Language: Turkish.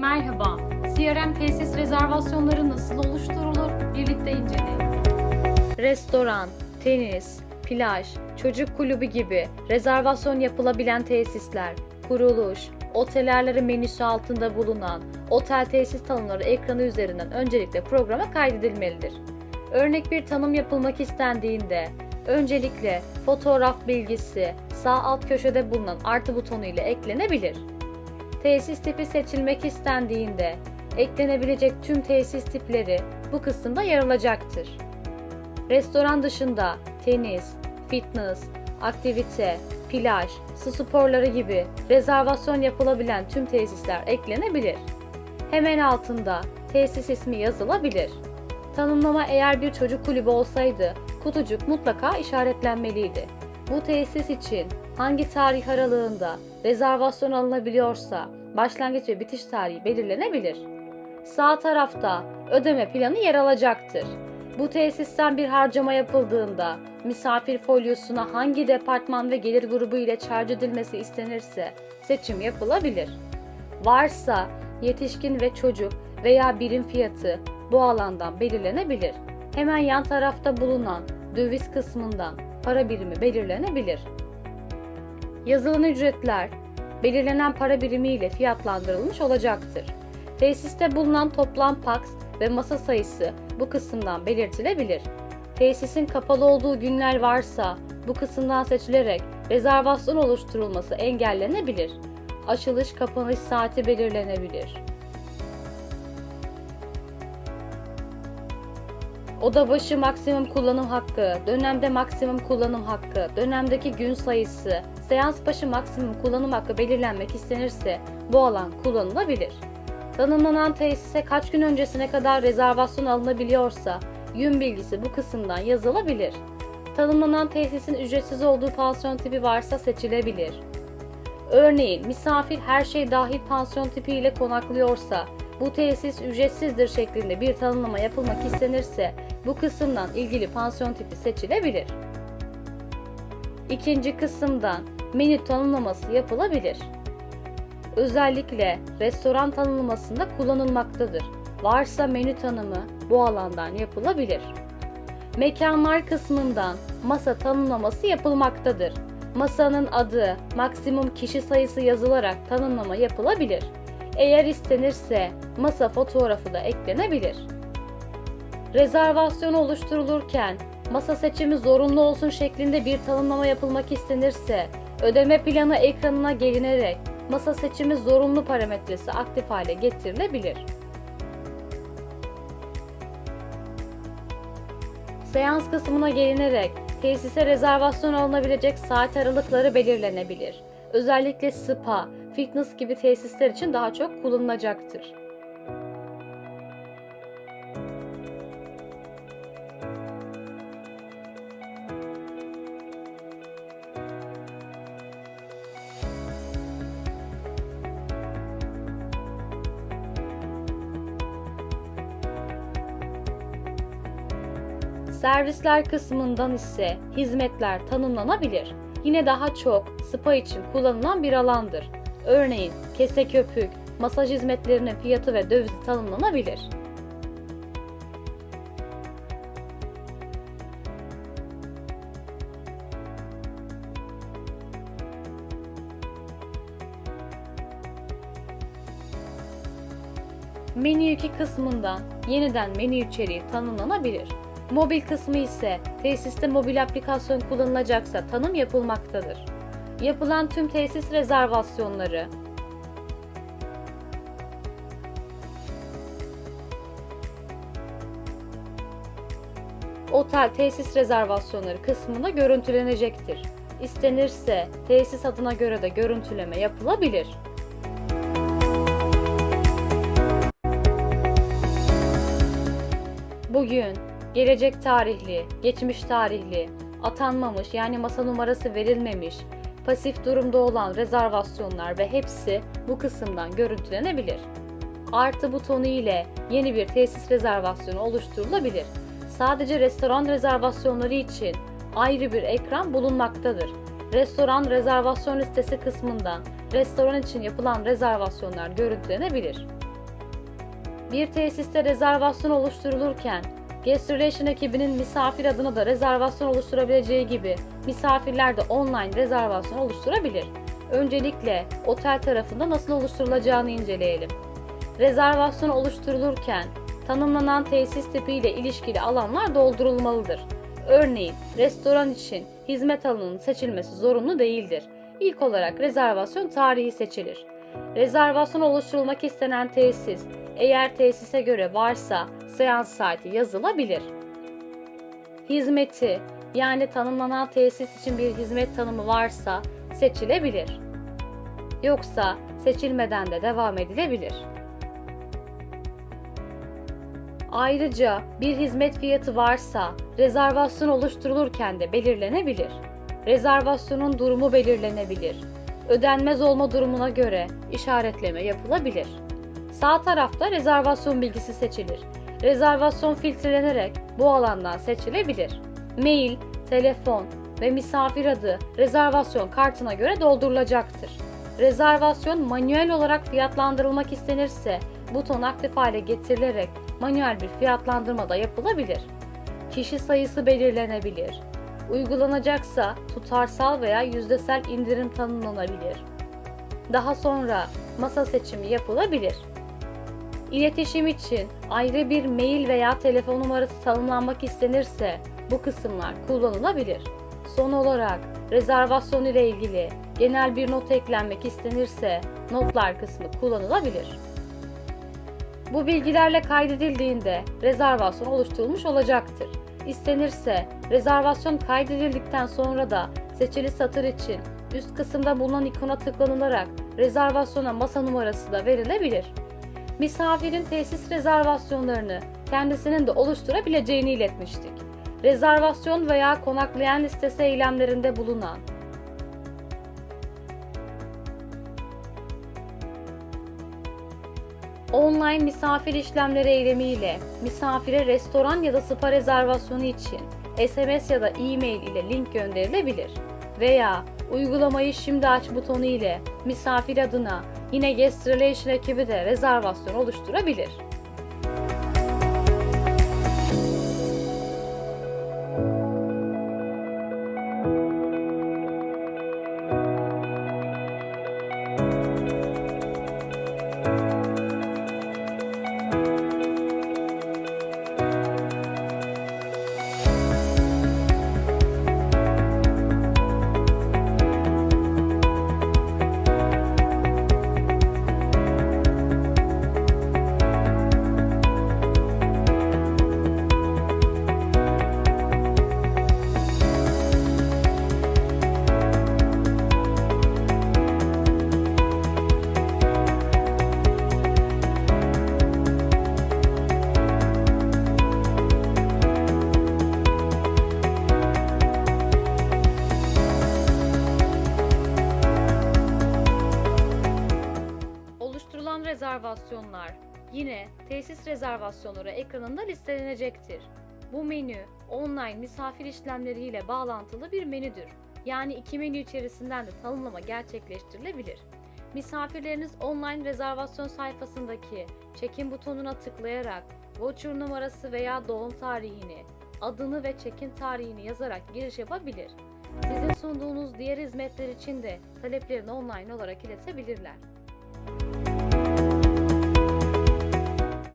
Merhaba, CRM tesis rezervasyonları nasıl oluşturulur? Birlikte inceleyelim. Restoran, tenis, plaj, çocuk kulübü gibi rezervasyon yapılabilen tesisler, kuruluş, otellerlerin menüsü altında bulunan otel tesis tanımları ekranı üzerinden öncelikle programa kaydedilmelidir. Örnek bir tanım yapılmak istendiğinde öncelikle fotoğraf bilgisi sağ alt köşede bulunan artı butonu ile eklenebilir. Tesis tipi seçilmek istendiğinde eklenebilecek tüm tesis tipleri bu kısımda yer alacaktır. Restoran dışında tenis, fitness, aktivite, plaj, su sporları gibi rezervasyon yapılabilen tüm tesisler eklenebilir. Hemen altında tesis ismi yazılabilir. Tanımlama eğer bir çocuk kulübü olsaydı kutucuk mutlaka işaretlenmeliydi. Bu tesis için hangi tarih aralığında rezervasyon alınabiliyorsa başlangıç ve bitiş tarihi belirlenebilir. Sağ tarafta ödeme planı yer alacaktır. Bu tesisten bir harcama yapıldığında misafir folyosuna hangi departman ve gelir grubu ile charge edilmesi istenirse seçim yapılabilir. Varsa yetişkin ve çocuk veya birim fiyatı bu alandan belirlenebilir. Hemen yan tarafta bulunan döviz kısmından para birimi belirlenebilir. Yazılan ücretler belirlenen para birimi ile fiyatlandırılmış olacaktır. Tesiste bulunan toplam paks ve masa sayısı bu kısımdan belirtilebilir. Tesisin kapalı olduğu günler varsa bu kısımdan seçilerek rezervasyon oluşturulması engellenebilir. Açılış kapanış saati belirlenebilir. Oda başı maksimum kullanım hakkı, dönemde maksimum kullanım hakkı, dönemdeki gün sayısı, seans başı maksimum kullanım hakkı belirlenmek istenirse bu alan kullanılabilir. Tanımlanan tesise kaç gün öncesine kadar rezervasyon alınabiliyorsa gün bilgisi bu kısımdan yazılabilir. Tanımlanan tesisin ücretsiz olduğu pansiyon tipi varsa seçilebilir. Örneğin misafir her şey dahil pansiyon tipi ile konaklıyorsa bu tesis ücretsizdir şeklinde bir tanımlama yapılmak istenirse bu kısımdan ilgili pansiyon tipi seçilebilir. İkinci kısımdan menü tanımlaması yapılabilir. Özellikle restoran tanımlamasında kullanılmaktadır. Varsa menü tanımı bu alandan yapılabilir. Mekanlar kısmından masa tanımlaması yapılmaktadır. Masanın adı, maksimum kişi sayısı yazılarak tanımlama yapılabilir. Eğer istenirse masa fotoğrafı da eklenebilir. Rezervasyon oluşturulurken masa seçimi zorunlu olsun şeklinde bir tanımlama yapılmak istenirse ödeme planı ekranına gelinerek masa seçimi zorunlu parametresi aktif hale getirilebilir. Seans kısmına gelinerek tesise rezervasyon alınabilecek saat aralıkları belirlenebilir. Özellikle spa, fitness gibi tesisler için daha çok kullanılacaktır. Servisler kısmından ise hizmetler tanımlanabilir. Yine daha çok spa için kullanılan bir alandır. Örneğin kese köpük, masaj hizmetlerinin fiyatı ve dövizi tanımlanabilir. Menü 2 kısmından yeniden menü içeriği tanımlanabilir. Mobil kısmı ise tesiste mobil aplikasyon kullanılacaksa tanım yapılmaktadır. Yapılan tüm tesis rezervasyonları, otel tesis rezervasyonları kısmında görüntülenecektir. İstenirse tesis adına göre de görüntüleme yapılabilir. Bugün, gelecek tarihli, geçmiş tarihli, atanmamış yani masa numarası verilmemiş, pasif durumda olan rezervasyonlar ve hepsi bu kısımdan görüntülenebilir. Artı butonu ile yeni bir tesis rezervasyonu oluşturulabilir. Sadece restoran rezervasyonları için ayrı bir ekran bulunmaktadır. Restoran rezervasyon listesi kısmından restoran için yapılan rezervasyonlar görüntülenebilir. Bir tesiste rezervasyon oluşturulurken Guest Relation ekibinin misafir adına da rezervasyon oluşturabileceği gibi misafirler de online rezervasyon oluşturabilir. Öncelikle otel tarafında nasıl oluşturulacağını inceleyelim. Rezervasyon oluşturulurken tanımlanan tesis tipi ile ilişkili alanlar doldurulmalıdır. Örneğin restoran için hizmet alanının seçilmesi zorunlu değildir. İlk olarak rezervasyon tarihi seçilir. Rezervasyon oluşturulmak istenen tesis eğer tesise göre varsa seans saati yazılabilir. Hizmeti yani tanımlanan tesis için bir hizmet tanımı varsa seçilebilir. Yoksa seçilmeden de devam edilebilir. Ayrıca bir hizmet fiyatı varsa rezervasyon oluşturulurken de belirlenebilir. Rezervasyonun durumu belirlenebilir. Ödenmez olma durumuna göre işaretleme yapılabilir. Sağ tarafta rezervasyon bilgisi seçilir. Rezervasyon filtrelenerek bu alandan seçilebilir. Mail, telefon ve misafir adı rezervasyon kartına göre doldurulacaktır. Rezervasyon manuel olarak fiyatlandırılmak istenirse buton aktif hale getirilerek manuel bir fiyatlandırma da yapılabilir. Kişi sayısı belirlenebilir. Uygulanacaksa tutarsal veya yüzdesel indirim tanımlanabilir. Daha sonra masa seçimi yapılabilir. İletişim için ayrı bir mail veya telefon numarası tanımlanmak istenirse bu kısımlar kullanılabilir. Son olarak rezervasyon ile ilgili genel bir not eklenmek istenirse notlar kısmı kullanılabilir. Bu bilgilerle kaydedildiğinde rezervasyon oluşturulmuş olacaktır. İstenirse rezervasyon kaydedildikten sonra da seçili satır için üst kısımda bulunan ikona tıklanılarak rezervasyona masa numarası da verilebilir. Misafirin tesis rezervasyonlarını kendisinin de oluşturabileceğini iletmiştik. Rezervasyon veya konaklayan listesi eylemlerinde bulunan online misafir işlemleri eylemiyle misafire restoran ya da spa rezervasyonu için SMS ya da e-mail ile link gönderilebilir veya uygulamayı şimdi aç butonu ile misafir adına yine Guest Relation ekibi de rezervasyon oluşturabilir. Rezervasyonlar yine tesis rezervasyonları ekranında listelenecektir. Bu menü online misafir işlemleri ile bağlantılı bir menüdür. Yani iki menü içerisinden de tanımlama gerçekleştirilebilir. Misafirleriniz online rezervasyon sayfasındaki check-in butonuna tıklayarak voucher numarası veya doğum tarihini, adını ve check-in tarihini yazarak giriş yapabilir. Sizin sunduğunuz diğer hizmetler için de taleplerini online olarak iletebilirler.